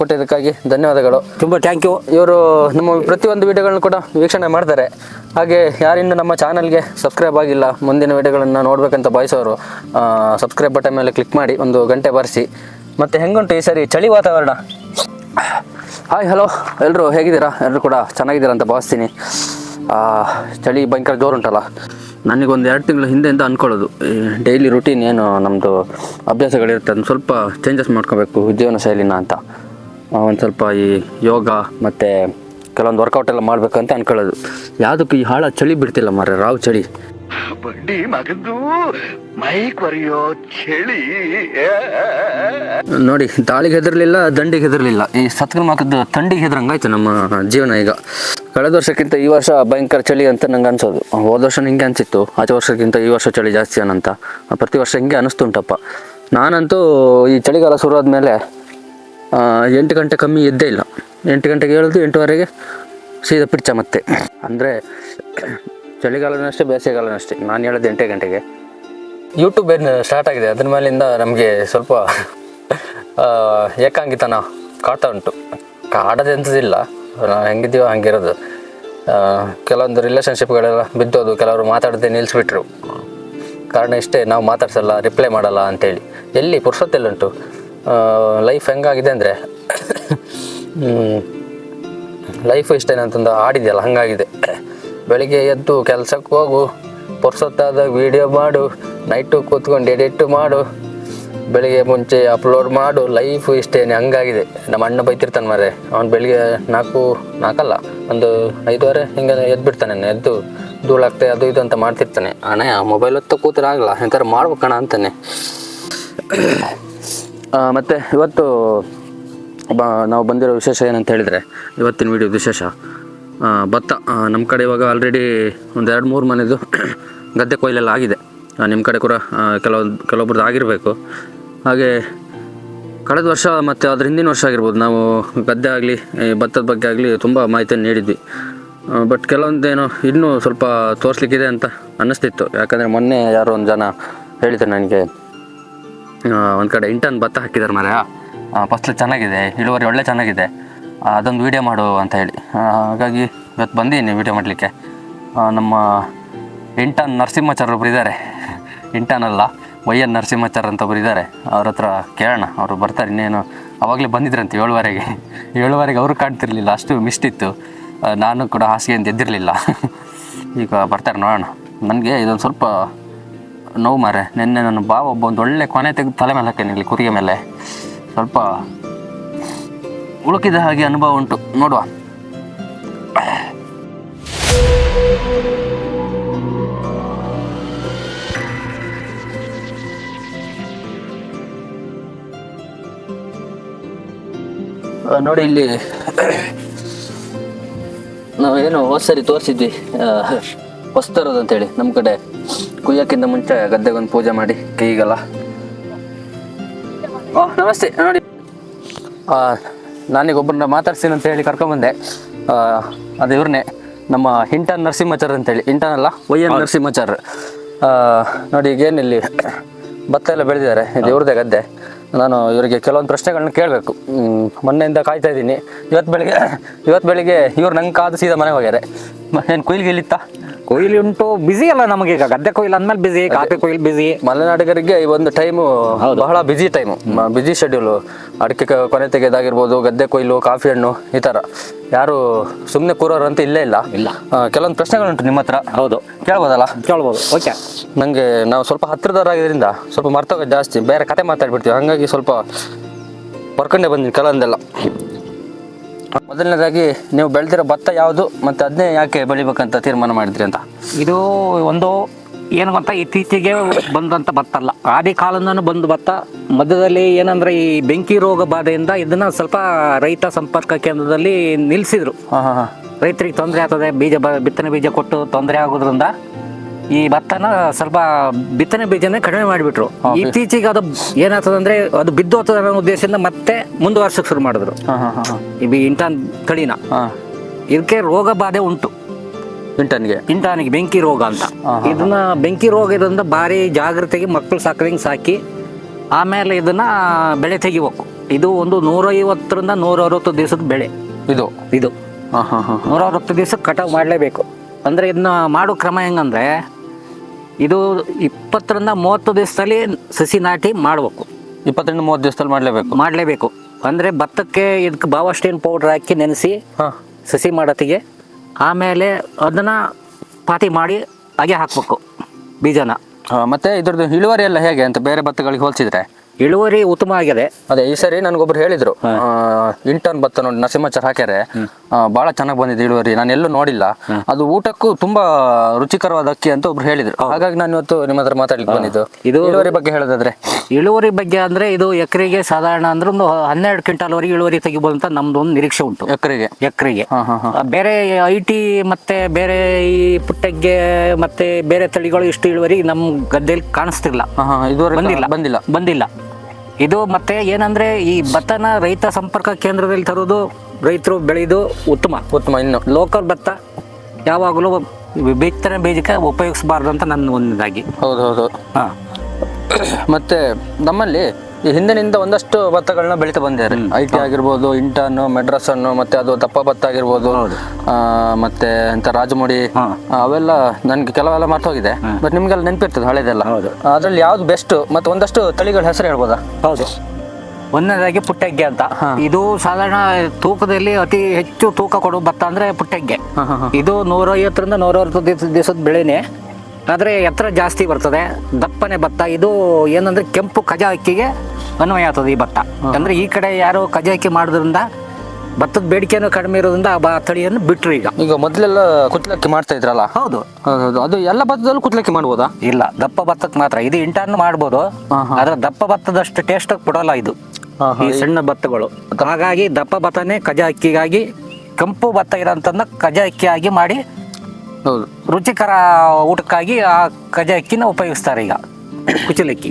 ಕೊಟ್ಟಿದ್ದಕ್ಕಾಗಿ ಧನ್ಯವಾದಗಳು. ತುಂಬ thank you ಇವರು ನಮ್ಮ ಪ್ರತಿಯೊಂದು ವಿಡಿಯೋಗಳನ್ನ ಕೂಡ ವೀಕ್ಷಣೆ ಮಾಡ್ತಾರೆ. ಹಾಗೆ ಯಾರಿಂದ ನಮ್ಮ ಚಾನಲ್ಗೆ ಸಬ್ಸ್ಕ್ರೈಬ್ ಆಗಿಲ್ಲ ಮುಂದಿನ ವಿಡಿಯೋಗಳನ್ನು ನೋಡಬೇಕಂತ ಬಯಸೋರು ಸಬ್ಸ್ಕ್ರೈಬ್ ಬಟನ್ ಮೇಲೆ ಕ್ಲಿಕ್ ಮಾಡಿ ಒಂದು ಗಂಟೆ ಬಾರಿಸಿ. ಮತ್ತು ಹೆಂಗುಂಟು ಈ ಸರಿ ಚಳಿ ವಾತಾವರಣ? ಹಾಯ್ ಹಲೋ ಎಲ್ಲರೂ ಹೇಗಿದ್ದೀರಾ? ಎಲ್ಲರೂ ಕೂಡ ಚೆನ್ನಾಗಿದ್ದೀರಾ ಅಂತ ಭಾವಿಸ್ತೀನಿ. ಚಳಿ ಭಯಂಕರ ಜೋರುಂಟಲ್ಲ ನನಗೊಂದು ಎರಡು ತಿಂಗಳು ಹಿಂದೆಯಿಂದ ಅಂದ್ಕೊಳ್ಳೋದು ಡೈಲಿ ರುಟೀನ್ ಏನು ನಮ್ಮದು ಅಭ್ಯಾಸಗಳಿರುತ್ತೆ ಅದನ್ನು ಸ್ವಲ್ಪ ಚೇಂಜಸ್ ಮಾಡ್ಕೋಬೇಕು ಜೀವನ ಶೈಲಿನ ಅಂತ. ಒಂದು ಸ್ವಲ್ಪ ಈ ಯೋಗ ಮತ್ತು ಕೆಲವೊಂದು ವರ್ಕೌಟ್ ಎಲ್ಲ ಮಾಡ್ಬೇಕಂತ ಅನ್ಕೊಳ್ಳೋದು. ಯಾವುದಕ್ಕೂ ಈ ಹಾಳ ಚಳಿ ಬಿಡ್ತಿಲ್ಲ ಮಾರ ರಾವ್ ಚಳಿ. ಬಂಡಿ ಮಗಂದು ಮೈಕ್ ಬರೆಯೋ ಚಳಿ. ನೋಡಿ ದಾಳಿಗೆ ಹೆದರ್ಲಿಲ್ಲ ದಂಡಿಗೆ ಹೆದರ್ಲಿಲ್ಲ. ಈ ಸತ್ಕಲ್ ಮಾಕದ ತಂಡಿಗೆ ಹೆದ್ರಂಗಾಯ್ತು ನಮ್ಮ ಜೀವನ ಈಗ. ಕಳೆದ ವರ್ಷಕ್ಕಿಂತ ಈ ವರ್ಷ ಭಯಂಕರ ಚಳಿ ಅಂತ ನಂಗೆ ಅನ್ಸೋದು. ಹೋದ ವರ್ಷ ಹಿಂಗೆ ಅನ್ಸಿತ್ತು ಆಚೆ ವರ್ಷಕ್ಕಿಂತ ಈ ವರ್ಷ ಚಳಿ ಜಾಸ್ತಿ ಅನಂತ ಪ್ರತಿ ವರ್ಷ ಹಿಂಗೆ ಅನಿಸ್ತುಂಟಪ್ಪ ನಾನಂತೂ ಈ ಚಳಿಗಾಲ ಶುರು ಆದಮೇಲೆ ಎಂಟು ಗಂಟೆ ಕಮ್ಮಿ ಇದ್ದೇ ಇಲ್ಲ. ಎಂಟು ಗಂಟೆಗೆ ಹೇಳೋದು ಎಂಟುವರೆಗೆ ಸೀದಾ ಪಿಡ್ಚ ಮತ್ತೆ. ಅಂದರೆ ಚಳಿಗಾಲನಷ್ಟೇ ಅಷ್ಟೇ ನಾನು ಹೇಳೋದು ಎಂಟು ಗಂಟೆಗೆ. ಯೂಟ್ಯೂಬ್ ಏನು ಸ್ಟಾರ್ಟ್ ಆಗಿದೆ? ಅದ್ರ ಮೇಲಿಂದ ನಮಗೆ ಸ್ವಲ್ಪ ಏಕಾಂಗಿತನ ಕಾಡ್ತಾ ಉಂಟು. ಕಾಡದೆ ಎಂಥದಿಲ್ಲ ನಾವು ಹೆಂಗಿದ್ದೀವೋ ಹಂಗಿರೋದು ಕೆಲವೊಂದು ರಿಲೇಷನ್ಶಿಪ್ಗಳೆಲ್ಲ ಬಿದ್ದೋದು, ಕೆಲವರು ಮಾತಾಡದೆ ನಿಲ್ಲಿಸ್ಬಿಟ್ರು ಕಾರಣ ಇಷ್ಟೇ, ನಾವು ಮಾತಾಡ್ಸಲ್ಲ ರಿಪ್ಲೈ ಮಾಡಲ್ಲ ಅಂತೇಳಿ. ಎಲ್ಲಿ ಪುರ್ಸೊತ್ತೆಲ್ಲುಂಟು ಲೈಫ್ ಹೆಂಗಾಗಿದೆ ಅಂದರೆ ಲೈಫು ಇಷ್ಟೇನಂತಂದು ಆಡಿದೆಯಲ್ಲ, ಹಾಗಾಗಿದೆ. ಬೆಳಿಗ್ಗೆ ಎದ್ದು ಕೆಲಸಕ್ಕೆ ಹೋಗು ಪುರ್ಸೊತ್ತಾದಾಗ ವೀಡಿಯೋ ಮಾಡು ನೈಟು ಕೂತ್ಕೊಂಡು ಎಡಿಟ್ ಮಾಡು, ಬೆಳಿಗ್ಗೆ ಮುಂಚೆ ಅಪ್ಲೋಡ್ ಮಾಡು ಲೈಫು ಇಷ್ಟೇನೆ ಹಂಗಾಗಿದೆ. ನಮ್ಮ ಅಣ್ಣ ಬೈತಿರ್ತಾನೆ ಮಾರೆ ಅವ್ನು ಬೆಳಿಗ್ಗೆ ನಾಲ್ಕು, ನಾಲ್ಕಲ್ಲ, ಒಂದು ಐದುವರೆ ಹಿಂಗೆ ಎದ್ಬಿಡ್ತಾನೆ ಎದ್ದು ಧೂಳಾಗ್ತೆ, ಅದು ಇದು ಅಂತ ಮಾಡ್ತಿರ್ತಾನೆ. ಅಣ್ಣ ಮೊಬೈಲ್ ಹೊತ್ತು ಕೂತ್ರೆ ಆಗಲ್ಲ ಎಂಥರ ಮಾಡ್ಬೇಕಣ್ಣ ಅಂತಾನೆ. ಮತ್ತೆ ಇವತ್ತು, ಬ, ನಾವು ಬಂದಿರೋ ವಿಶೇಷ ಏನಂತ ಹೇಳಿದರೆ, ಇವತ್ತಿನ ವಿಡಿಯೋ ವಿಶೇಷ. ಭತ್ತ ನಮ್ಮ ಕಡೆ ಇವಾಗ ಆಲ್ರೆಡಿ ಒಂದು ಎರಡು ಮೂರು ಮನೆದು ಗದ್ದೆ ಕೊಯ್ಲೆಲ್ಲ ಆಗಿದೆ. ನಿಮ್ಮ ಕಡೆ ಕೂಡ ಕೆಲವೊಂದು ಕೆಲವೊಬ್ರದ್ದು ಆಗಿರಬೇಕು. ಹಾಗೆ ಕಳೆದ ವರ್ಷ ಮತ್ತು ಅದ್ರ ಹಿಂದಿನ ವರ್ಷ ಆಗಿರ್ಬೋದು, ನಾವು ಗದ್ದೆ ಆಗಲಿ ಭತ್ತದ ಬಗ್ಗೆ ಆಗಲಿ ತುಂಬ ಮಾಹಿತಿಯನ್ನು ನೀಡಿದ್ವಿ. ಬಟ್ ಕೆಲವೊಂದೇನೋ ಇನ್ನೂ ಸ್ವಲ್ಪ ತೋರಿಸ್ಲಿಕ್ಕಿದೆ ಅಂತ ಅನ್ನಿಸ್ತಿತ್ತು. ಯಾಕಂದರೆ ಮೊನ್ನೆ ಯಾರೋ ಒಂದು ಜನ ಹೇಳಿದ್ರು ನನಗೆ ಒಂದು ಕಡೆ ಇಂಟರ್ನ್ ಭತ್ತ ಹಾಕಿದ್ದಾರೆ ಮರ ಫಸ್ಲು ಚೆನ್ನಾಗಿದೆ, ಇಳುವರಿ ಒಳ್ಳೆ ಚೆನ್ನಾಗಿದೆ. ಅದೊಂದು ವೀಡಿಯೋ ಮಾಡು ಅಂತ ಹೇಳಿ. ಹಾಗಾಗಿ ಇವತ್ತು ಬಂದೀನಿ ವೀಡಿಯೋ ಮಾಡಲಿಕ್ಕೆ. ನಮ್ಮ ಇಂಟನ್ ನರಸಿಂಹಾಚಾರ್ ಒಬ್ಬರು ಇದ್ದಾರೆ ಇಂಟನ್ ಅಲ್ಲ, ವೈ ಎನ್ ನರಸಿಂಹಾಚಾರ್ ಅಂತ ಒಬ್ರು ಇದ್ದಾರೆ ಅವ್ರ ಹತ್ರ ಕೇಳೋಣ, ಅವರು ಬರ್ತಾರೆ. ಇನ್ನೇನು ಅವಾಗಲೇ ಬಂದಿದ್ರಂತೆ ಏಳುವರೆಗೆ. ಏಳುವರೆಗೆ ಅವರು ಕಾಣ್ತಿರ್ಲಿಲ್ಲ, ಅಷ್ಟು ಮಿಸ್ಟಿತ್ತು ನಾನು ಕೂಡ ಹಾಸಿಗೆಯಿಂದ ಎದ್ದಿರಲಿಲ್ಲ. ಈಗ ಬರ್ತಾರೆ ನೋಡೋಣ. ನನಗೆ ಇದೊಂದು ಸ್ವಲ್ಪ ನೋವು ಮಾರೆ, ನಿನ್ನೆ ನನ್ನ ಬಾವ ಒಬ್ಬ ಒಂದು ಒಳ್ಳೆ ಕೊನೆ ತೆಗೆದು ತಲೆ ಮೇಲೆ ಹಾಕೇನೆ ಇಲ್ಲಿ ಕುರಿಯ ಮೇಲೆ. ಸ್ವಲ್ಪ ಉಳುಕಿದ ಹಾಗೆ ಅನುಭವ ಉಂಟು, ನೋಡುವ. ನೋಡಿ ಇಲ್ಲಿ, ನಾವೇನು ಹೋದ್ ಸರಿ ತೋರಿಸಿದ್ವಿ ಅಂತ ಅಂತೇಳಿ, ನಮ್ಮ ಕಡೆ. ಕುಯ್ಯಕ್ಕಿಂತ ಮುಂಚೆ ಗದ್ದೆಗೊಂದು ಪೂಜೆ ಮಾಡಿ ಕೈಗೆಲ್ಲ. ಓಹ್ ನಮಸ್ತೆ ನೋಡಿ. ಆ, ನಾನೀಗ ಒಬ್ಬರನ್ನ ಮಾತಾಡ್ತೀನಿ ಅಂತ ಹೇಳಿ ಕರ್ಕೊಂಬಂದೆ. ಆ, ಅದು ಇವ್ರನ್ನೇ ನಮ್ಮ ಹಿಂಟನ್ ನರಸಿಂಹಾಚಾರ್ ಅಂತೇಳಿ. ಹಿಂಟನ್ ಅಲ್ಲ? Y N Narasimhachar. ಆ, ನೋಡಿ ಈಗ ಇಲ್ಲಿ ಭತ್ತ ಎಲ್ಲ ಬೆಳೆದಿದ್ದಾರೆ. ಇದು ಇವ್ರದ್ದೇ ಗದ್ದೆ. ನಾನು ಇವರಿಗೆ ಕೆಲವೊಂದು ಪ್ರಶ್ನೆಗಳನ್ನ ಕೇಳಬೇಕು. ಮೊನ್ನೆಯಿಂದ ಕಾಯ್ತಾ ಇದ್ದೀನಿ. ಇವತ್ತು ಬೆಳಿಗ್ಗೆ ಇವತ್ತು ಬೆಳಿಗ್ಗೆ ಇವ್ರು ನಂಗೆ ಕಾದು ಸೀದಾ ಮನೆಗೆ ಹೋಗ್ಯಾರೆ. ಏನು ಕುಯ್ಲಿಗೆ ಇಲ್ಲಿತ್ತಾ ಕೊಯ್ಲು ಉಂಟು ಬಿಸಿ ಅಲ್ಲ ನಮಗೆ ಈಗ. ಗದ್ದೆ ಕೊಯ್ಲು ಅಂದ್ಮೇಲೆ ಬಿಸಿ ಕಾಫಿ ಕೊಯ್ಲು ಬಿಸಿ ಮಲೆನಾಡಿಗರಿಗೆ ಈ ಒಂದು ಟೈಮು ಬಹಳ ಬಿಸಿ ಟೈಮು ಬಿಸಿ ಶೆಡ್ಯೂಲು ಅಡಿಕೆ ಕೊನೆ ತೆಗೆದಾಗಿರ್ಬೋದು ಗದ್ದೆ ಕೊಯ್ಲು ಕಾಫಿ ಹಣ್ಣು ಈ ಥರ ಯಾರು ಸುಮ್ಮನೆ ಕೂರೋರು ಅಂತ ಇಲ್ಲೇ. ಇಲ್ಲ. ಇಲ್ಲ. ಕೆಲವೊಂದು ಪ್ರಶ್ನೆಗಳುಂಟು ನಿಮ್ಮ ಹತ್ರ. ಹೌದು. ಕೇಳ್ಬೋದಲ್ಲ? ಕೇಳ್ಬೋದು. ಓಕೆ. ನನಗೆ ನಾವು ಸ್ವಲ್ಪ ಹತ್ತಿರದವರಾಗಿದ್ದರಿಂದ ಸ್ವಲ್ಪ ಮರ್ತೋಗೋದು ಜಾಸ್ತಿ ಬೇರೆ ಕತೆ ಮಾತಾಡ್ಬಿಡ್ತೀವಿ. ಹಾಗಾಗಿ ಸ್ವಲ್ಪ ಬರ್ಕೊಂಡೇ ಬಂದಿನಿ ಕೆಲವೊಂದೆಲ್ಲ. ಮೊದಲನೇದಾಗಿ ನೀವು ಬೆಳೆದಿರೋ ಭತ್ತ ಯಾವುದು ಮತ್ತು ಅದನ್ನೇ ಯಾಕೆ ಬೆಳಿಬೇಕಂತ ತೀರ್ಮಾನ ಮಾಡಿದ್ರಿ ಅಂತ? ಇದು ಒಂದು ಏನು ಗೊತ್ತಾ ಇತ್ತೀಚೆಗೆ ಬಂದಂಥ ಭತ್ತ ಅಲ್ಲ. ಆದಿ ಕಾಲದಿಂದನೂ ಬಂದ ಭತ್ತ. ಮಧ್ಯದಲ್ಲಿ ಏನಂದ್ರೆ ಈ ಬೆಂಕಿ ರೋಗ ಬಾಧೆಯಿಂದ ಇದನ್ನ ಸ್ವಲ್ಪ ರೈತ ಸಂಪರ್ಕ ಕೇಂದ್ರದಲ್ಲಿ ನಿಲ್ಲಿಸಿದ್ರು ಹಾಂ ಹಾಂ ಹಾಂ. ರೈತರಿಗೆ ತೊಂದರೆ ಆಗ್ತದೆ ಬೀಜ ಬ ಬಿತ್ತನೆ ಬೀಜ ಕೊಟ್ಟು ತೊಂದರೆ ಆಗೋದ್ರಿಂದ. ಈ ಭತ್ತನ ಸ್ವಲ್ಪ ಬಿತ್ತನೆ ಬೀಜನೇ ಕಡಿಮೆ ಮಾಡಿಬಿಟ್ರು. ಇತ್ತೀಚೆಗೆ ಅದು ಏನಾಗ್ತದೆ ಅಂದ್ರೆ ಅದು ಬಿದ್ದು ಹೋಗ್ತದೆ ಅನ್ನೋ ಉದ್ದೇಶದಿಂದ ಮತ್ತೆ ಮುಂದುವರ್ಸಕ್ಕೆ ಶುರು ಮಾಡಿದ್ರು. ಇಂಟಾನ್ ತಳಿನ ಇದಕ್ಕೆ ರೋಗ ಬಾಧೆ ಉಂಟು. ಇಂಟನ್ಗೆ? ಇಂಟಾನಿಗೆ ಬೆಂಕಿ ರೋಗ ಅಂತ. ಇದನ್ನ ಬೆಂಕಿ ರೋಗ ಇದರಿಂದ ಭಾರಿ ಜಾಗ್ರತೆಗೆ ಮಕ್ಕಳು ಸಾಕದಂಗೆ ಸಾಕಿ ಆಮೇಲೆ ಇದನ್ನ ಬೆಳೆ ತೆಗಿಬೇಕು. ಇದು ಒಂದು ನೂರೈವತ್ತರಿಂದ ನೂರ ಅರವತ್ತು ದಿವಸದ ಬೆಳೆ. ಇದು? ಇದು. ನೂರ ಅರವತ್ತು ದಿವಸ ಕಟಾವು ಮಾಡಲೇಬೇಕು. ಅಂದರೆ ಇದನ್ನ ಮಾಡೋ ಕ್ರಮ ಹೆಂಗಂದ್ರೆ ಇದು ಇಪ್ಪತ್ತರಿಂದ ಮೂವತ್ತು ದಿವಸದಲ್ಲಿ ಸಸಿ ನಾಟಿ ಮಾಡಬೇಕು. ಇಪ್ಪತ್ತರಿಂದ ಮೂವತ್ತು ದಿವಸದಲ್ಲಿ ಮಾಡಲೇಬೇಕು? ಮಾಡಲೇಬೇಕು. ಅಂದರೆ ಭತ್ತಕ್ಕೆ ಇದಕ್ಕೆ ಬಾವಷ್ಟೇನು ಪೌಡ್ರ್ ಹಾಕಿ ನೆನೆಸಿ ಹಾಂ. ಸಸಿ ಮಾಡತ್ತಿಗೆ ಆಮೇಲೆ ಅದನ್ನು ಪಾತಿ ಮಾಡಿ ಹಾಗೆ ಹಾಕಬೇಕು ಬೀಜನ. ಮತ್ತೆ ಇದ್ರದ್ದು ಇಳುವರಿ ಎಲ್ಲ ಹೇಗೆ ಅಂತ ಬೇರೆ ಭತ್ತಗಳಿಗೆ ಹೋಲಿಸಿದ್ರೆ? ಇಳುವರಿ ಉತ್ತಮ ಆಗಿದೆ. ಅದೇ ಈ ಸರಿ ನನಗೊಬ್ರು ಹೇಳಿದ್ರು ಇಂಟರ್ನ್ ಭತ್ತ ನೋಡಿ ನರಸಿಂಹಾಚಾರ್ ಹಾಕ್ಯಾರೆ. ಬಹಳ ಚೆನ್ನಾಗಿ ಬಂದಿದೆ ಇಳುವರಿ. ನಾನು ಎಲ್ಲೂ ನೋಡಿಲ್ಲ. ಅದು ಊಟಕ್ಕೂ ತುಂಬಾ ರುಚಿಕರವಾದ ಅಕ್ಕಿ ಅಂತ ಒಬ್ರು ಹೇಳಿದ್ರು. ಹಾಗಾಗಿ ನಾನು ಇವತ್ತು ನಿಮ್ಮ ಹತ್ರ ಮಾತಾಡ್ಲಿಕ್ಕೆ ಬಂದಿದ್ದು. ಇದು- ಇಳುವರಿ ಬಗ್ಗೆ ಹೇಳೋದಾದ್ರೆ. ಇಳುವರಿ ಬಗ್ಗೆ ಅಂದ್ರೆ ಇದು ಎಕರೆಗೆ ಸಾಧಾರಣ ಅಂದ್ರೆ ಒಂದು ಹನ್ನೆರಡು ಕ್ವಿಂಟಾಲ್ವರೆಗೆ ಇಳುವರಿ ತೆಗಿಬೋದು ಅಂತ ನಮ್ದು ಒಂದು ನಿರೀಕ್ಷೆ ಉಂಟು. ಎಕರೆಗೆ? ಎಕರೆಗೆ. ಬೇರೆ ಐ ಟಿ ಮತ್ತೆ ಬೇರೆ ಈ ಪುಟ್ಟಗ್ಗೆ ಮತ್ತೆ ಬೇರೆ ತಳಿಗಳು ಇಷ್ಟು ಇಳುವರಿ ನಮ್ಮ ಗದ್ದೆಯಲ್ಲಿ ಕಾಣಿಸ್ತಿಲ್ಲ ಬಂದಿಲ್ಲ. ಬಂದಿಲ್ಲ. ಬಂದಿಲ್ಲ. ಇದು ಮತ್ತೆ ಏನಂದ್ರೆ ಈ ಭತ್ತನ ರೈತ ಸಂಪರ್ಕ ಕೇಂದ್ರದಲ್ಲಿ ತರೋದು ರೈತರು ಬೆಳೆಯೋದು ಉತ್ತಮ. ಉತ್ತಮ. ಇನ್ನು ಲೋಕಲ್ ಭತ್ತ ಯಾವಾಗಲೂ ಬಿತ್ತನೆ ಬೀಜಕ್ಕೆ ಉಪಯೋಗಿಸಬಾರ್ದು ಅಂತ ನನ್ನ ಒಂದಾಗಿ. ಹೌದು ಹೌದು ಹಾಂ. ಮತ್ತೆ ನಮ್ಮಲ್ಲಿ ಈ ಹಿಂದಿನಿಂದ ಒಂದಷ್ಟು ಭತ್ತಗಳನ್ನ ಬೆಳೀತಾ ಬಂದಿದ್ದಾರೆ. ಐ ಟಿ ಆಗಿರ್ಬೋದು ಇಂಟರ್ನ್ ಮೆಡ್ರಸನ್ನು ಮತ್ತೆ ಅದು ದಪ್ಪ ಭತ್ತ ಆಗಿರ್ಬೋದು ಆ, ಮತ್ತೆ ಎಂತ ರಾಜಮುಡಿ ಅವೆಲ್ಲ ನನ್ಗೆ ಕೆಲವೆಲ್ಲ ಮರ್ತೋಗಿದೆ ಬಟ್ ನಿಮ್ಗೆಲ್ಲ ನೆನಪಿರ್ತದೆ ಹಳೆದೆಲ್ಲ. ಅದರಲ್ಲಿ ಅದ್ರಲ್ಲಿ ಯಾವ್ದು ಬೆಸ್ಟ್ ಮತ್ತೆ ಒಂದಷ್ಟು ತಳಿಗಳ ಹೆಸರು ಹೇಳ್ಬೋದಾ? ಹೌದು. ಒಂದನೇದಾಗಿ ಪುಟ್ಟಗ್ಗೆ ಅಂತ. ಇದು ಸಾಧಾರಣ ತೂಕದಲ್ಲಿ ಅತಿ ಹೆಚ್ಚು ತೂಕ ಕೊಡೋ ಭತ್ತ ಅಂದ್ರೆ ಪುಟ್ಟಗ್ಗೆ. ಇದು ನೂರೈವತ್ತರಿಂದ ನೂರವತ್ತು ದಿವಸ ದಿವಸದ ಬೆಳೆನೆ. ಆದರೆ ಎತ್ತರ ಜಾಸ್ತಿ ಬರ್ತದೆ. ದಪ್ಪನೆ ಭತ್ತ. ಇದು ಏನಂದ್ರೆ ಕೆಂಪು ಕಜ ಅಕ್ಕಿಗೆ ಅನ್ವಯ ಆಗ್ತದೆ ಈ ಭತ್ತ. ಅಂದ್ರೆ ಈ ಕಡೆ ಯಾರು ಕಜ ಅಕ್ಕಿ ಮಾಡೋದ್ರಿಂದ ಭತ್ತದ ಬೇಡಿಕೆನೂ ಕಡಿಮೆ ಇರೋದ್ರಿಂದ ಆ ತಳಿಯನ್ನು ಬಿಟ್ರು ಈಗ. ಈಗ ಮೊದಲೆಲ್ಲ ಕುತ್ಲಕ್ಕಿ ಮಾಡ್ತಾ ಇದ್ರಲ್ಲ? ಹೌದು. ಹೌದು ಅದು ಎಲ್ಲ ಭತ್ತದಲ್ಲೂ ಕುತ್ಲಕ್ಕಿ ಮಾಡ್ಬೋದಾ? ಇಲ್ಲ ದಪ್ಪ ಭತ್ತಕ್ಕೆ ಮಾತ್ರ. ಇದು ಇಂಟರ್ನ್ ಮಾಡ್ಬೋದು. ಆದ್ರೆ ದಪ್ಪ ಭತ್ತದಷ್ಟು ಟೇಸ್ಟ್ ಕೊಡಲ್ಲ ಇದು. ಈ ಸಣ್ಣ ಭತ್ತಗಳು ಹಾಗಾಗಿ ದಪ್ಪ ಭತ್ತನೇ ಕಜ ಅಕ್ಕಿಗಾಗಿ ಕೆಂಪು ಭತ್ತ ಇರೋಂಥದ್ದನ್ನ ಕಜ ಅಕ್ಕಿಯಾಗಿ ಮಾಡಿ ಹೌದು. ರುಚಿಕರ ಊಟಕ್ಕಾಗಿ ಆ ಕಜ ಅಕ್ಕಿನ ಉಪಯೋಗಿಸ್ತಾರೆ ಈಗ ಕುಚಲಕ್ಕಿ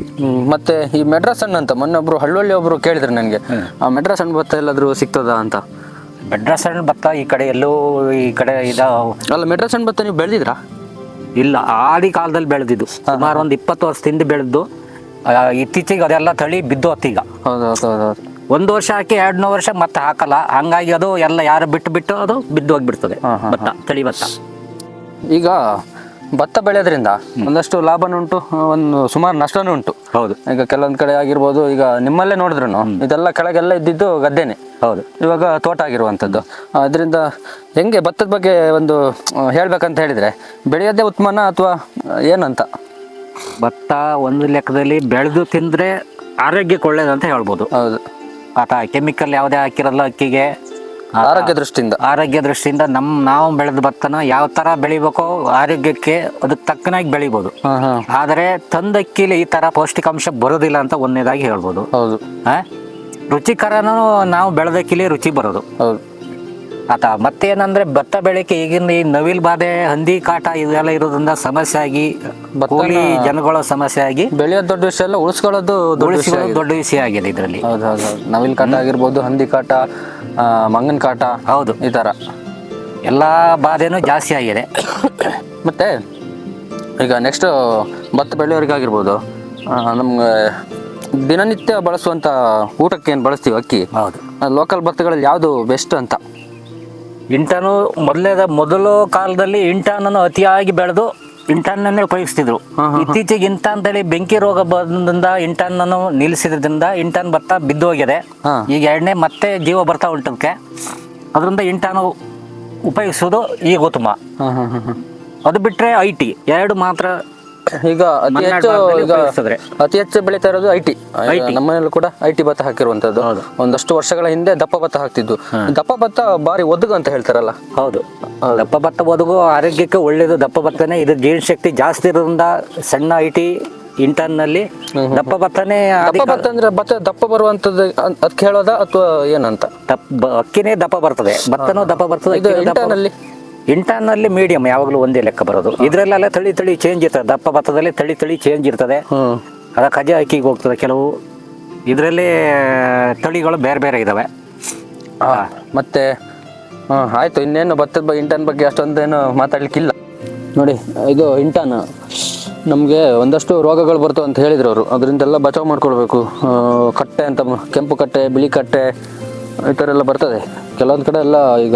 ಮತ್ತೆ ಈ ಮೆಡ್ರಾಸ್ ಹಣ್ಣು ಅಂತ ಮೊನ್ನೊಬ್ರು ಹಳ್ಳಿ ಒಬ್ರು ಕೇಳಿದ್ರು ನನಗೆ. ಆ ಮೆಡ್ರಾಸ್ ಹಣ್ಣು ಭತ್ತ ಎಲ್ಲಾದ್ರೂ ಸಿಗ್ತದಾ ಅಂತ? ಮೆಡ್ರಾಸ್ ಹಣ್ಣು ಭತ್ತ ಈ ಕಡೆ ಎಲ್ಲೋ ಈ ಕಡೆ ಇದ ಅಲ್ಲ ಮೆಡ್ರಾಸ್ ಹಣ್ಣು ಭತ್ತ ನೀವು ಬೆಳೆದಿದ್ರಾ? ಇಲ್ಲ ಆದಿ ಕಾಲದಲ್ಲಿ ಬೆಳೆದಿದ್ದು. ಸುಮಾರು ಒಂದು ಇಪ್ಪತ್ತು ವರ್ಷದಿಂದ ಬೆಳೆದು ಇತ್ತೀಚೆಗೆ ಅದೆಲ್ಲ ತಳಿ ಬಿದ್ದು ಹೊತ್ತೀಗ ಹೌದು ಹೌದು ಹೌದು ಹೌದು. ಒಂದು ವರ್ಷ ಹಾಕಿ ಎರಡನೇ ವರ್ಷ ಮತ್ತೆ ಹಾಕಲ್ಲ. ಹಂಗಾಗಿ ಅದು ಎಲ್ಲ ಯಾರು ಬಿಟ್ಟು ಬಿಟ್ಟು ಅದು ಬಿದ್ದು ಹೋಗ್ಬಿಡ್ತದೆ. ಹಾ, ಹಾ, ಭತ್ತ ತಳಿ ಭತ್ತ. ಈಗ ಭತ್ತ ಬೆಳೆಯೋದ್ರಿಂದ ಒಂದಷ್ಟು ಲಾಭನೂ ಉಂಟು ಒಂದು ಸುಮಾರು ನಷ್ಟನೂ ಉಂಟು. ಹೌದು. ಈಗ ಕೆಲವೊಂದು ಕಡೆ ಆಗಿರ್ಬೋದು ಈಗ ನಿಮ್ಮಲ್ಲೇ ನೋಡಿದ್ರು ಇದೆಲ್ಲ ಕೆಳಗೆಲ್ಲ ಇದ್ದಿದ್ದು ಗದ್ದೆನೆ. ಹೌದು. ಇವಾಗ ತೋಟ ಆಗಿರುವಂಥದ್ದು. ಅದರಿಂದ ಹೆಂಗೆ ಭತ್ತದ ಬಗ್ಗೆ ಒಂದು ಆ, ಹೇಳ್ಬೇಕಂತ ಹೇಳಿದ್ರೆ ಬೆಳೆಯೋದೇ ಉತ್ಮನ ಅಥವಾ ಏನಂತ? ಭತ್ತ ಒಂದು ಲೆಕ್ಕದಲ್ಲಿ ಬೆಳೆದು ತಿಂದರೆ ಆರೋಗ್ಯಕ್ಕೆ ಒಳ್ಳೇದಂತ ಹೇಳ್ಬೋದು. ಹೌದು. ಆತ ಕೆಮಿಕಲ್ ಯಾವುದೇ ಹಾಕಿರಲ್ಲ ಅಕ್ಕಿಗೆ. ಆರೋಗ್ಯ ದೃಷ್ಟಿಯಿಂದ. ಆರೋಗ್ಯ ದೃಷ್ಟಿಯಿಂದ ನಮ್ಮ ನಾವು ಬೆಳೆದ ಭತ್ತನ ಯಾವ ಥರ ಬೆಳಿಬೇಕೋ ಆರೋಗ್ಯಕ್ಕೆ ಅದಕ್ಕೆ ತಕ್ಕನಾಗಿ ಬೆಳಿಬೋದು. ಹಾ ಹಾ. ಆದರೆ ತಂದಕ್ಕಿಲಿ ಈ ಥರ ಪೌಷ್ಟಿಕಾಂಶ ಬರೋದಿಲ್ಲ ಅಂತ ಒಂದೇದಾಗಿ ಹೇಳ್ಬೋದು. ಹೌದು. ಆ? ರುಚಿಕರನೂ ನಾವು ಬೆಳೆದಕ್ಕಿಲಿ ರುಚಿ ಬರೋದು. ಹೌದು. ಆತ ಮತ್ತೇನಂದ್ರೆ ಭತ್ತ ಬೆಳೆಕೆ ಈಗಿನ ಈ ನವಿಲ್ ಬಾಧೆ ಹಂದಿ ಕಾಟ ಇದೆಲ್ಲ ಇರೋದ್ರಿಂದ ಸಮಸ್ಯೆ ಆಗಿ ಕೂಲಿ ಜನಗಳ ಸಮಸ್ಯೆ ಆಗಿ ಬೆಳೆಯೋದು ದೊಡ್ಡ ವಿಷಯ ಎಲ್ಲ ಉಳಿಸ್ಕೊಳ್ಳೋದು ದೊಡ್ಡ ವಿಷಯ ಉಳಿಸಿಕೊಳ್ಳೋದು ಆಗಿದೆ. ದೊಡ್ಡ ವಿಷಯ ಆಗಿದೆ ಇದರಲ್ಲಿ. ಹೌದು ಹೌದು ನವಿಲ್ ಕಾಟ ಆಗಿರ್ಬೋದು ಹಂದಿ ಕಾಟ ಮಂಗನ ಮಂಗನ್ ಕಾಟ ಹೌದು. ಈ ತರ. ಎಲ್ಲ ಬಾಧೆನೂ ಜಾಸ್ತಿ ಆಗಿದೆ. ಮತ್ತೆ ಈಗ ನೆಕ್ಸ್ಟ್ ಭತ್ತ ಬೆಳೆಯೋರಿಗಾಗಿರ್ಬೋದು ನಮ್ಗೆ ದಿನನಿತ್ಯ ಬಳಸುವಂತ ಊಟಕ್ಕೆ ಏನು ಬಳಸ್ತೀವಿ ಅಕ್ಕಿ. ಹೌದು. ಲೋಕಲ್ ಭತ್ತಗಳಲ್ಲಿ ಯಾವುದು ಬೆಸ್ಟ್ ಅಂತ? ಇಂಟನು ಮೊದಲೇದ ಮೊದಲು ಕಾಲದಲ್ಲಿ ಇಂಟಾನನ್ನು ಅತಿಯಾಗಿ ಬೆಳೆದು ಇಂಟಾನನ್ನೇ ಉಪಯೋಗಿಸ್ತಿದ್ರು. ಇತ್ತೀಚೆಗೆ ಇಂಟನ್ದಲ್ಲಿ ಬೆಂಕಿ ರೋಗ ಬಂದ್ರಿಂದ ಇಂಟಾನನ್ನು ನಿಲ್ಲಿಸಿದ್ರಿಂದ ಇಂಟರ್ನ್ ಭತ್ತ ಬಿದ್ದು ಹೋಗಿದೆ ಈಗ ಎರಡನೇ ಮತ್ತೆ ಜೀವ ಬರ್ತಾ ಉಂಟದಕ್ಕೆ ಅದರಿಂದ ಇಂಟಾನು ಉಪಯೋಗಿಸೋದು ಈಗ ಉತ್ತಮ. ಅದು ಬಿಟ್ಟರೆ ಐ ಟಿ ಎರಡು ಮಾತ್ರ ಈಗ ಅತಿ ಹೆಚ್ಚು ಈಗ ಉಪಯೋಗಿಸಿದ್ರೆ. ಅತಿ ಹೆಚ್ಚು ಬೆಳೀತಾ ಇರೋದು ಐ ಟಿ ನಮ್ಮನೇಲೂ ಕೂಡ ಐ ಟಿ ಭತ್ತ ಹಾಕಿರುವಂತದ್ದು. ಒಂದಷ್ಟು ವರ್ಷಗಳ ಹಿಂದೆ ದಪ್ಪ ಭತ್ತ ಹಾಕ್ತಿದ್ದು ದಪ್ಪ ಭತ್ತ ಬಾರಿ ಒದಗ ಅಂತ ಹೇಳ್ತಾರಲ್ಲ. ಹೌದು. ದಪ್ಪ ಭತ್ತ ಬದುಕು ಆರೋಗ್ಯಕ್ಕೆ ಒಳ್ಳೇದು. ದಪ್ಪ ಭತ್ತನೇ ಇದು ಜೀರ್ಣಶಕ್ತಿ ಜಾಸ್ತಿ ಇರೋದ್ರಿಂದ ಸಣ್ಣ ಐ ಟಿ ಇಂಟರ್ನಲ್ಲಿ ದಪ್ಪ ಭತ್ತನೇ ದಪ್ಪ ಅಧಿಕ- ಭತ್ತ ಅಂದ್ರೆ ಭತ್ತ ದಪ್ಪ ಬರುವಂತದ್ದು ಅದ್ ಕೇಳೋದಾ ಅಥವಾ ಏನಂತ? ದಪ್ಪ ಬ- ಅಕ್ಕಿನೇ ದಪ್ಪ ಬರ್ತದೆ. ಭತ್ತನೂ ದಪ್ಪ ಬರ್ತದೆ ಇದು ಅಕ್ಕಿನೂ ದಪ್ಪ- ಇಂಟರ್ನಲ್ಲಿ? ಇಂಟರ್ನಲ್ಲಿ ಮೀಡಿಯಂ ಯಾವಾಗಲೂ ಒಂದೇ ಲೆಕ್ಕ ಬರೋದು. ಇದರಲ್ಲೆಲ್ಲ ತಳಿ ತಳಿ ಚೇಂಜ್ ಇರ್ತದೆ. ದಪ್ಪ ಭತ್ತದಲ್ಲಿ ತಳಿ ತಳಿ ಚೇಂಜ್ ಇರ್ತದೆ. ಅದ ಕಜೆ ಅಕ್ಕಿಗೆ ಹೋಗ್ತದೆ ಕೆಲವು. ಇದರಲ್ಲಿ ತಳಿಗಳು ಬೇರೆ ಬೇರೆ ಇದಾವೆ. ಆ, ಮತ್ತೆ ಹಾಂ ಆಯ್ತು. ಇನ್ನೇನು ಭತ್ತದ ಬಗ್ಗೆ ಇಂಟರ್ನ್ ಬಗ್ಗೆ ಅಷ್ಟೊಂದೇನು ಮಾತಾಡ್ಲಿಕ್ಕಿಲ್ಲ. ನೋಡಿ ಇದು ಇಂಟರ್ನ್ ನಮಗೆ ಒಂದಷ್ಟು ರೋಗಗಳು ಬರ್ತವೆ ಅಂತ ಹೇಳಿದ್ರು ಅವರು. ಅದರಿಂದೆಲ್ಲ ಬಚಾವ್ ಮಾಡ್ಕೊಳ್ಬೇಕು. ಕಟ್ಟೆ ಅಂತ ಕೆಂಪು ಕಟ್ಟೆ ಬಿಳಿ ಕಟ್ಟೆ ಈ ಥರ ಎಲ್ಲ ಬರ್ತದೆ. ಕೆಲವೊಂದು ಕಡೆ ಎಲ್ಲ ಈಗ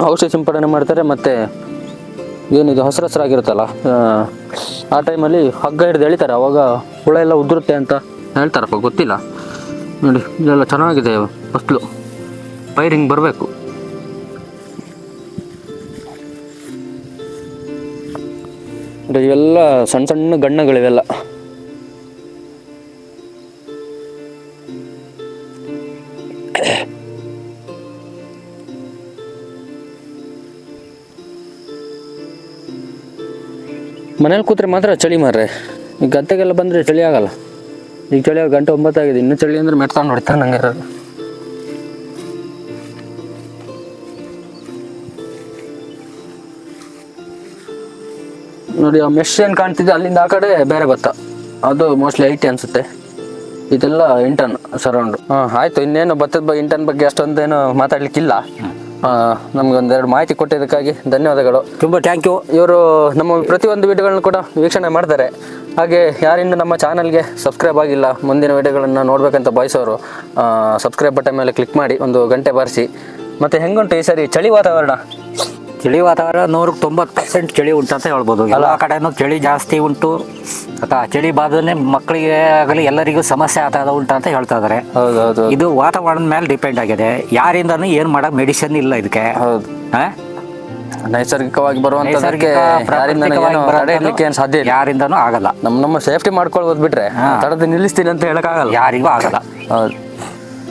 ಔಷಧಿ ಸಿಂಪಡಣೆ ಮಾಡ್ತಾರೆ ಮತ್ತು ಏನಿದು ಹಸಿರು ಹಸಿರಾಗಿರುತ್ತಲ್ಲ ಆ, ಟೈಮಲ್ಲಿ ಹಗ್ಗ ಹಿಡಿದು ಎಳಿತಾರೆ ಅವಾಗ ಹುಳ ಎಲ್ಲ ಉದುರುತ್ತೆ ಅಂತ ಹೇಳ್ತಾರಪ್ಪ ಗೊತ್ತಿಲ್ಲ. ನೋಡಿ ಇದೆಲ್ಲ ಚೆನ್ನಾಗಿದೆ ಫಸ್ಲು. ಪೈರಿಂಗ್ ಬರಬೇಕು. ಇವೆಲ್ಲ ಸಣ್ಣ ಸಣ್ಣ ಗಣ್ಣಗಳಿವೆಲ್ಲ. ಮನೇಲಿ ಕೂತ್ರೆ ಮಾತ್ರ ಚಳಿ ಮಾರ್ರೆ. ಈ ಗದ್ದೆಗೆಲ್ಲ ಬಂದರೆ ಚಳಿ ಆಗಲ್ಲ. ಈಗ ಚಳಿ ಆಗ ಗಂಟೆ ಒಂಬತ್ತಾಗಿದೆ ಇನ್ನೂ ಚಳಿ ಅಂದ್ರೆ ಮೆಟ್ಕೊಂಡು ನೋಡ್ತಾನೆ ನಂಗೆ ನೋಡಿ ಆ ಮೆಶ್ ಏನು ಕಾಣ್ತಿದೆ? ಅಲ್ಲಿಂದ ಆ ಕಡೆ ಬೇರೆ ಭತ್ತ ಅದು ಮೋಸ್ಟ್ಲಿ ಐಟಿ ಅನ್ಸುತ್ತೆ. ಇದೆಲ್ಲ ಇಂಟರ್ನ್ ಸರೌಂಡು ಹಾಂ ಆಯಿತು. ಇನ್ನೇನು ಭತ್ತದ ಬಗ್ಗೆ ಇಂಟರ್ನ್ ಬಗ್ಗೆ ಅಷ್ಟೊಂದೇನು ಮಾತಾಡ್ಲಿಕ್ಕಿಲ್ಲ. ನಮ್ಗೆ ಒಂದೆರಡು ಮಾಹಿತಿ ಕೊಟ್ಟಿದ್ದಕ್ಕಾಗಿ ಧನ್ಯವಾದಗಳು. ತುಂಬ ಥ್ಯಾಂಕ್ ಯು ಇವರು ನಮ್ಮ ಪ್ರತಿಯೊಂದು ವಿಡಿಯೋಗಳನ್ನು ಕೂಡ ವೀಕ್ಷಣೆ ಮಾಡ್ತಾರೆ. ಹಾಗೆ ಯಾರಿಂದ ನಮ್ಮ ಚಾನಲ್ಗೆ ಸಬ್ಸ್ಕ್ರೈಬ್ ಆಗಿಲ್ಲ ಮುಂದಿನ ವಿಡಿಯೋಗಳನ್ನು ನೋಡಬೇಕಂತ ಬಯಸೋರು ಸಬ್ಸ್ಕ್ರೈಬ್ ಬಟನ್ ಮೇಲೆ ಕ್ಲಿಕ್ ಮಾಡಿ ಒಂದು ಗಂಟೆ ಬಾರಿಸಿ. ಮತ್ತು ಹೆಂಗುಂಟು ಈ ಸರಿ ಚಳಿ ವಾತಾವರಣ? ಚಳಿ ವಾತಾವರಣ ನೂರಕ್ಕೆ ತೊಂಬತ್ತು ಪರ್ಸೆಂಟ್ ಚಳಿ ಉಂಟು ಅಂತ ಹೇಳ್ಬೋದು. ಎಲ್ಲ ಕಡೆನೂ ಚಳಿ ಜಾಸ್ತಿ ಉಂಟು. ಅಥವಾ ಚಳಿ ಬಾಧನೆ ಮಕ್ಕಳಿಗೆ ಆಗಲಿ ಎಲ್ಲರಿಗೂ ಸಮಸ್ಯೆ ಆತದ ಉಂಟು ಅಂತ ಹೇಳ್ತಾ ಇದ್ದಾರೆ ಹೌದು ಇದು ವಾತಾವರಣದ ಮೇಲೆ ಡಿಪೆಂಡ್ ಆಗಿದೆ. ಯಾರಿಂದನೂ ಏನು ಮಾಡೋ ಮೆಡಿಸಿನ್ ಇಲ್ಲ ಇದಕ್ಕೆ. ಹೌದು. ಆ? ನೈಸರ್ಗಿಕವಾಗಿ ಏನು ಸಾಧ್ಯ ಇಲ್ಲ. ಯಾರಿಂದನೂ ಆಗಲ್ಲ. ನಮ್ಮ ನಮ್ಮ ಸೇಫ್ಟಿ ಮಾಡ್ಕೊಳ್ಬೋದು ಬಿಟ್ರೆ. ತಡದು ನಿಲ್ಲಿಸ್ತೀನಿ ಅಂತ ಹೇಳಕ್ಕಾಗಲ್ಲ. ಯಾರಿಗೂ ಆಗಲ್ಲ. ಹೌದು.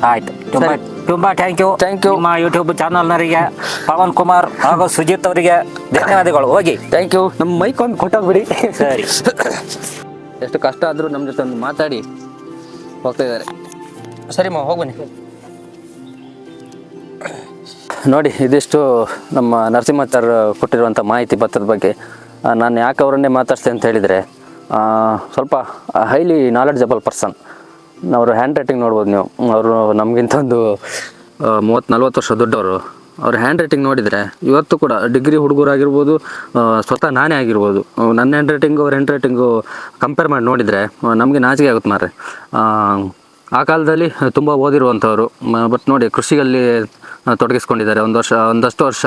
ಆಯ್ತು. ತುಂಬಾ ತುಂಬಾ ಥ್ಯಾಂಕ್ ಯು ಥ್ಯಾಂಕ್ ಯು ನಿಮ್ಮ ಯೂಟ್ಯೂಬ್ ಚಾನಲ್ನವರಿಗೆ ಪವನ್ ಕುಮಾರ್ ಹಾಗೂ ಸುಜಿತ್ ಅವರಿಗೆ ಧನ್ಯವಾದಗಳು. ಹೋಗಿ. ಥ್ಯಾಂಕ್ ಯು ನಮ್ಮ ಮೈಕ್ ಒಂದು ಕೊಟ್ಟೋಗ್ಬಿಡಿ. ಸರಿ. ಎಷ್ಟು ಕಷ್ಟ ಆದರೂ ನಮ್ಮ ಜೊತೆ ಒಂದು ಮಾತಾಡಿ ಹೋಗ್ತಾ ಇದ್ದಾರೆ. ಸರಿ ಮಾ ಹೋಗ್ಬನ್ನಿ ನೋಡಿ ಇದಿಷ್ಟು ನಮ್ಮ ನರಸಿಂಹತ್ತರ್ ಕೊಟ್ಟಿರುವಂಥ ಮಾಹಿತಿ ಭತ್ತದ ಬಗ್ಗೆ. ನಾನು ಯಾಕೆ ಅವರನ್ನೇ ಮಾತಾಡ್ತೆ ಅಂತ ಹೇಳಿದರೆ ಸ್ವಲ್ಪ ಹೈಲಿ ನಾಲೆಡ್ಜಬಲ್ ಪರ್ಸನ್ ಅವರು ಹ್ಯಾಂಡ್ ರೈಟಿಂಗ್ ನೋಡ್ಬೋದು ನೀವು. ಅವರು ನಮಗಿಂತ ಒಂದು ಮೂವತ್ತು ನಲ್ವತ್ತು ವರ್ಷ ದೊಡ್ಡವರು. ಅವ್ರ ಹ್ಯಾಂಡ್ ರೈಟಿಂಗ್ ನೋಡಿದರೆ ಇವತ್ತು ಕೂಡ ಡಿಗ್ರಿ ಹುಡುಗರಾಗಿರ್ಬೋದು ಸ್ವತಃ ನಾನೇ ಆಗಿರ್ಬೋದು. ನನ್ನ ಹ್ಯಾಂಡ್ ರೈಟಿಂಗು ಅವ್ರ ಹ್ಯಾಂಡ್ ರೈಟಿಂಗು ಕಂಪೇರ್ ಮಾಡಿ ನೋಡಿದರೆ ನಮಗೆ ನಾಚಿಕೆ ಆಗುತ್ತೆ ಮಾರ್ರೆ. ಆ, ಕಾಲದಲ್ಲಿ ತುಂಬ ಓದಿರುವಂಥವ್ರು ಬಟ್ ನೋಡಿ ಕೃಷಿಯಲ್ಲಿ ತೊಡಗಿಸ್ಕೊಂಡಿದ್ದಾರೆ. ಒಂದು ವರ್ಷ ಒಂದಷ್ಟು ವರ್ಷ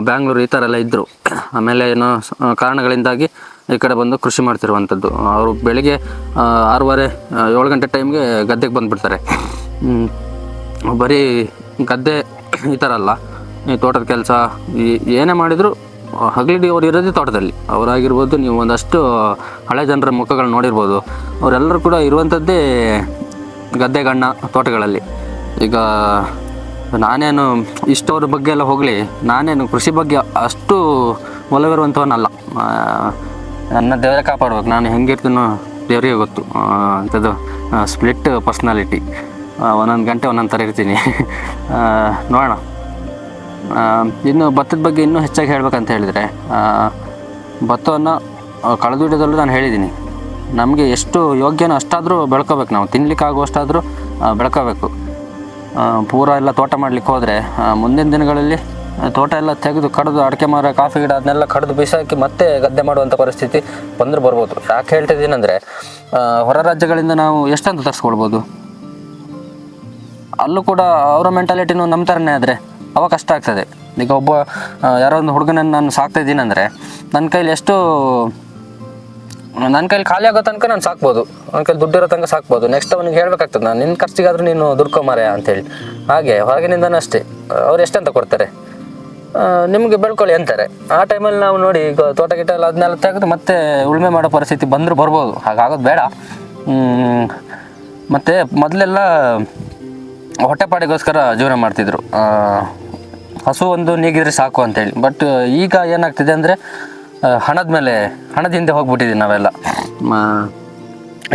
ಬ್ಯಾಂಗ್ಳೂರು ಈ ಥರ ಎಲ್ಲ ಇದ್ದರು ಆಮೇಲೆ ಏನೋ ಕಾರಣಗಳಿಂದಾಗಿ ಈ ಕಡೆ ಬಂದು ಕೃಷಿ ಮಾಡ್ತಿರುವಂಥದ್ದು. ಅವರು ಬೆಳಿಗ್ಗೆ ಆರೂವರೆ ಏಳು ಗಂಟೆ ಟೈಮ್ಗೆ ಗದ್ದೆಗೆ ಬಂದುಬಿಡ್ತಾರೆ. ಬರೀ ಗದ್ದೆ ಈ ಥರ ಅಲ್ಲ. ಈ ತೋಟದ ಕೆಲಸ ಏನೇ ಮಾಡಿದರೂ ಹಗಲಿಡಿ ಅವ್ರು ಇರೋದೇ ತೋಟದಲ್ಲಿ. ಅವರಾಗಿರ್ಬೋದು, ನೀವು ಒಂದಷ್ಟು ಹಳೆ ಜನರ ಮುಖಗಳು ನೋಡಿರ್ಬೋದು. ಅವರೆಲ್ಲರೂ ಕೂಡ ಇರುವಂಥದ್ದೇ ಗದ್ದೆಗಣ್ಣ ತೋಟಗಳಲ್ಲಿ. ಈಗ ನಾನೇನು ಇಷ್ಟವ್ರ ಬಗ್ಗೆ ಎಲ್ಲ ಹೋಗಲಿ, ನಾನೇನು ಕೃಷಿ ಬಗ್ಗೆ ಅಷ್ಟು ಒಲವಿರುವಂಥವನ್ನಲ್ಲ ನನ್ನ ದೇವರೇ ಕಾಪಾಡ್ಬೇಕು. ನಾನು ಹೆಂಗಿರ್ತೀನೋ ದೇವರಿಗೆ ಗೊತ್ತು. ಅಂಥದ್ದು ಸ್ಪ್ಲಿಟ್ ಪರ್ಸ್ನಾಲಿಟಿ ಒಂದೊಂದು ಗಂಟೆ ಒಂದೊಂದು ಥರ ಇರ್ತೀನಿ. ನೋಡೋಣ. ಇನ್ನು ಭತ್ತದ ಬಗ್ಗೆ ಇನ್ನೂ ಹೆಚ್ಚಾಗಿ ಹೇಳ್ಬೇಕಂತ ಹೇಳಿದರೆ ಭತ್ತವನ್ನು ಕಳೆದುಡೋದಲ್ಲೂ ನಾನು ಹೇಳಿದ್ದೀನಿ. ನಮಗೆ ಎಷ್ಟು ಯೋಗ್ಯನೋ ಅಷ್ಟಾದರೂ ಬೆಳ್ಕೋಬೇಕು ನಾವು. ತಿನ್ನಲಿಕ್ಕಾಗುವಷ್ಟಾದರೂ ಬೆಳ್ಕೋಬೇಕು. ಪೂರ ಎಲ್ಲ ತೋಟ ಮಾಡ್ಲಿಕ್ಕೆ ಹೋದರೆ ಮುಂದಿನ ದಿನಗಳಲ್ಲಿ ತೋಟ ಎಲ್ಲ ತೆಗೆದು ಕಡಿದು ಅಡಿಕೆ ಮರ, ಕಾಫಿ ಗಿಡ ಅದನ್ನೆಲ್ಲ ಕಡಿದು ಬಿಸಾಕಿ ಮತ್ತೆ ಗದ್ದೆ ಮಾಡುವಂಥ ಪರಿಸ್ಥಿತಿ ಬಂದ್ರೆ ಬರ್ಬೋದು. ಯಾಕೆ ಹೇಳ್ತಿದ್ದೀನಂದರೆ ಹೊರ ರಾಜ್ಯಗಳಿಂದ ನಾವು ಎಷ್ಟಂತ ತರಿಸ್ಕೊಳ್ಬೋದು? ಅಲ್ಲೂ ಕೂಡ ಅವರ ಮೆಂಟಾಲಿಟಿನೂ ನಮ್ಮ ಥರನೇ ಆದರೆ ಅವಾಗ ಕಷ್ಟ ಆಗ್ತದೆ. ಈಗ ಒಬ್ಬ ಯಾರೋ ಒಂದು ಹುಡುಗನನ್ನು ನಾನು ಸಾಕ್ತಾ ಇದ್ದೀನಿ ಅಂದರೆ ನನ್ನ ಕೈಲಿ ಎಷ್ಟು ನನ್ನ ಕೈಲಿ ಖಾಲಿ ಆಗೋ ತನಕ ನಾನು ಸಾಕ್ಬೋದು. ನನ್ನ ಕೈಲಿ ದುಡ್ಡಿರೋ ತನಕ ಸಾಕ್ಬೋದು. ನೆಕ್ಸ್ಟ್ ಅವನಿಗೆ ಹೇಳ್ಬೇಕಾಗ್ತದೆ, ನಾನು ನಿನ್ನ ಖರ್ಚಿಗಾದರೂ ನೀನು ದುಡ್ಕೊ ಅಂತ ಅಂತೇಳಿ. ಹಾಗೆ, ಹೊರಗಿನಿಂದನೂ ಅಷ್ಟೇ. ಅವ್ರು ಎಷ್ಟಂತ ಕೊಡ್ತಾರೆ? ನಿಮಗೆ ಬೆಳ್ಕೊಳ್ಳಿ ಅಂತಾರೆ. ಆ ಟೈಮಲ್ಲಿ ನಾವು ನೋಡಿ ಈಗ ತೋಟ ಗಿಟ ಎಲ್ಲ ಅದನ್ನೆಲ್ಲ ತೆಗೆದು ಮತ್ತೆ ಉಳುಮೆ ಮಾಡೋ ಪರಿಸ್ಥಿತಿ ಬಂದರೂ ಬರ್ಬೋದು. ಹಾಗಾಗೋದು ಬೇಡ. ಮತ್ತು ಮೊದಲೆಲ್ಲ ಹೊಟ್ಟೆಪಾಡಿಗೋಸ್ಕರ ಜೀವನ ಮಾಡ್ತಿದ್ರು. ಹಸು ಒಂದು ನೀಗಿದ್ರೆ ಸಾಕು ಅಂತೇಳಿ. ಬಟ್ ಈಗ ಏನಾಗ್ತಿದೆ ಅಂದರೆ ಹಣದ ಮೇಲೆ, ಹಣದ ಹಿಂದೆ ಹೋಗ್ಬಿಟ್ಟಿದ್ದೀವಿ ನಾವೆಲ್ಲ.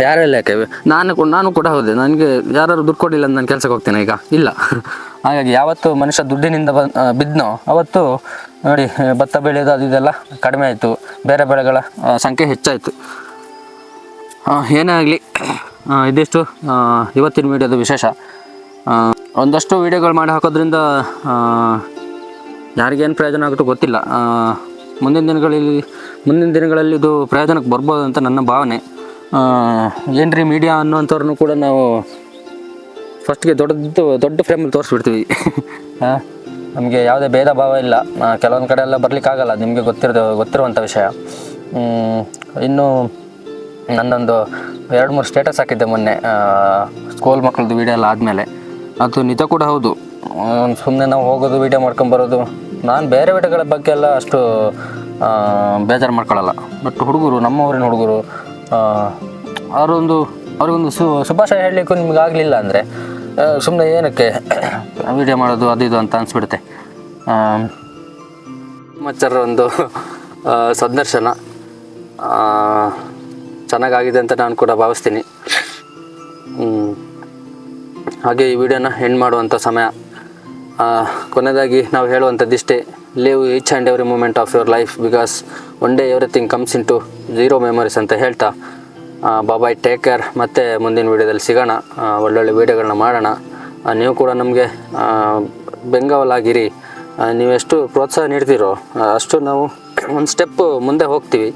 ಯಾರೆಲ್ಲ ಯಾಕೆ? ನಾನು ನಾನು ಕೂಡ ಹೌದು. ನನಗೆ ಯಾರು ದುಡ್ಡು ಕೊಡಿಲ್ಲ ಅಂತ ನಾನು ಕೆಲಸಕ್ಕೆ ಹೋಗ್ತೇನೆ ಈಗ. ಇಲ್ಲ. ಹಾಗಾಗಿ ಯಾವತ್ತು ಮನುಷ್ಯ ದುಡ್ಡಿನಿಂದ ಬ ಬಿದ್ದನೋ ಅವತ್ತು ನೋಡಿ ಭತ್ತ ಬೆಳೆಯೋದು ಅದು ಇದೆಲ್ಲ ಕಡಿಮೆ ಆಯಿತು. ಬೇರೆ ಬೆಳೆಗಳ ಸಂಖ್ಯೆ ಹೆಚ್ಚಾಯಿತು. ಏನೇ ಆಗಲಿ ಇದಿಷ್ಟು ಇವತ್ತಿನ ವೀಡಿಯೋದು ವಿಶೇಷ. ಒಂದಷ್ಟು ವಿಡಿಯೋಗಳು ಮಾಡಿ ಹಾಕೋದ್ರಿಂದ ಯಾರಿಗೇನು ಪ್ರಯೋಜನ ಆಗುತ್ತೋ ಗೊತ್ತಿಲ್ಲ. ಮುಂದಿನ ದಿನಗಳಲ್ಲಿ ಮುಂದಿನ ದಿನಗಳಲ್ಲಿ ಇದು ಪ್ರಯೋಜನಕ್ಕೆ ಬರ್ಬೋದು ಅಂತ ನನ್ನ ಭಾವನೆ. ಏನ್ರಿ ಮೀಡಿಯಾ ಅನ್ನೋಂಥವ್ರನ್ನು ಕೂಡ ನಾವು ಫಸ್ಟ್ಗೆ ದೊಡ್ಡದು ದೊಡ್ಡ ಫ್ರೇಮಲ್ಲಿ ತೋರಿಸ್ಬಿಡ್ತೀವಿ. ನಮಗೆ ಯಾವುದೇ ಭೇದ ಭಾವ ಇಲ್ಲ. ಕೆಲವೊಂದು ಕಡೆ ಎಲ್ಲ ಬರಲಿಕ್ಕಾಗಲ್ಲ, ನಿಮಗೆ ಗೊತ್ತಿರೋ ಗೊತ್ತಿರುವಂಥ ವಿಷಯ. ಇನ್ನು ನನ್ನೊಂದು ಎರಡು ಮೂರು ಸ್ಟೇಟಸ್ ಹಾಕಿದ್ದೆ ಮೊನ್ನೆ. ಸ್ಕೂಲ್ ಮಕ್ಕಳದ್ದು ವೀಡಿಯೋ ಎಲ್ಲ ಆದಮೇಲೆ. ಅದು ನಿಜ ಕೂಡ ಹೌದು. ಸುಮ್ಮನೆ ನಾವು ಹೋಗೋದು ವೀಡಿಯೋ ಮಾಡ್ಕೊಂಬರೋದು. ನಾನು ಬೇರೆ ವಿಡಿಯೋಗಳ ಬಗ್ಗೆ ಎಲ್ಲ ಅಷ್ಟು ಬೇಜಾರು ಮಾಡ್ಕೊಳ್ಳಲ್ಲ ಬಟ್ ಹುಡುಗರು ನಮ್ಮ ಊರಿನ ಹುಡುಗರು ಅವರೊಂದು, ಅವ್ರಿಗೊಂದು ಸು ಶುಭಾಶಯ ಹೇಳಲಿಕ್ಕೂ ನಿಮಗಾಗಲಿಲ್ಲ ಅಂದರೆ ಸುಮ್ಮನೆ ಏನಕ್ಕೆ ವೀಡಿಯೋ ಮಾಡೋದು ಅದು ಇದು ಅಂತ ಅನಿಸ್ಬಿಡುತ್ತೆ. ಮಚ್ಚರ ಒಂದು ಸಂದರ್ಶನ. ಚೆನ್ನಾಗಾಗಿದೆ ಅಂತ ನಾನು ಕೂಡ ಭಾವಿಸ್ತೀನಿ. ಹಾಗೆ ಈ ವಿಡಿಯೋನ ಎಂಡ್ ಮಾಡುವಂಥ ಸಮಯ. ಕೊನೆಯದಾಗಿ ನಾವು ಹೇಳುವಂಥದ್ದಿಷ್ಟೇ live each and every moment of your life because one day everything comes into zero memories ಅಂತ ಹೇಳ್ತಾ ಬಾಬಾಯ್ ಟೇಕ್ ಕೇರ್ ಮತ್ತು ಮುಂದಿನ ವೀಡಿಯೋದಲ್ಲಿ ಸಿಗೋಣ. ಒಳ್ಳೊಳ್ಳೆ ವೀಡಿಯೋಗಳನ್ನ ಮಾಡೋಣ. ನೀವು ಕೂಡ ನಮಗೆ ಬೆಂಗಾವಲಾಗಿರಿ. ನೀವೆಷ್ಟು ಪ್ರೋತ್ಸಾಹ ನೀಡ್ತೀರೋ, ಅಷ್ಟು ನಾವು ಒಂದು ಸ್ಟೆಪ್ಪು ಮುಂದೆ ಹೋಗ್ತೀವಿ.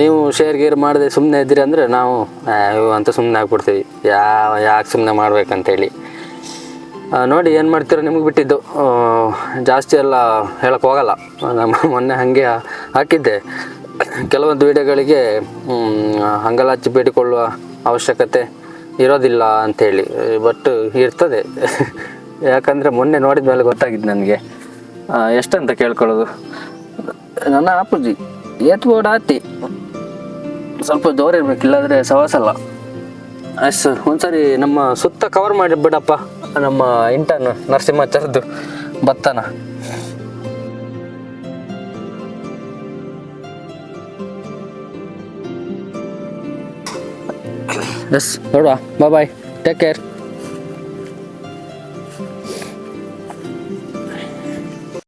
ನೀವು ಶೇರ್ ಗೀರ್ ಮಾಡದೆ ಸುಮ್ಮನೆ ಇದ್ದೀರಿ ಅಂದರೆ ನಾವು ಅಂತ ಸುಮ್ಮನೆ ಆಗ್ಬಿಡ್ತೀವಿ. ಯಾವ, ಯಾಕೆ ಸುಮ್ಮನೆ ಮಾಡ್ಬೇಕಂತೇಳಿ. ನೋಡಿ ಏನು ಮಾಡ್ತೀರೋ ನಿಮಗೆ ಬಿಟ್ಟಿದ್ದು. ಜಾಸ್ತಿ ಎಲ್ಲ ಹೇಳೋಕ್ಕೋಗಲ್ಲ ಹೋಗಲ್ಲ. ನಮ್ಮ ಮೊನ್ನೆ ಹಾಗೆ ಹಾಕಿದ್ದೆ. ಕೆಲವೊಂದು ವಿಡಿಯೋಗಳಿಗೆ ಹಂಗಲಾಚಿ ಬೇಡಿಕೊಳ್ಳುವ ಅವಶ್ಯಕತೆ ಇರೋದಿಲ್ಲ ಅಂಥೇಳಿ ಬಟ್ ಇರ್ತದೆ. ಯಾಕಂದರೆ ಮೊನ್ನೆ ನೋಡಿದ ಮೇಲೆ ಗೊತ್ತಾಗಿದ್ದು ನನಗೆ. ಎಷ್ಟಂತ ಕೇಳ್ಕೊಳ್ಳೋದು? ನನ್ನ ಅಪ್ಪುಜಿ ಏತ್ ಬೋರ್ಡ್ ಆತಿ ಸ್ವಲ್ಪ ಜೋರು ಇರ್ಬೇಕು ಇಲ್ಲಾಂದರೆ ಸವಾಸಲ್ಲ ಎಸ್ ಒಂದ್ಸರಿ ನಮ್ಮ ಸುತ್ತ ಕವರ್ ಮಾಡಿ ಬಿಡಪ್ಪ. ನಮ್ಮ ಇಂಟರ್ನ್ ನರಸಿಂಹಾಚಾರದ್ದು ಭತ್ತನ. ಎಸ್ ನೋಡುವ ಬಾಯ್ ಬಾಯ್ ಟೇಕ್ ಕೇರ್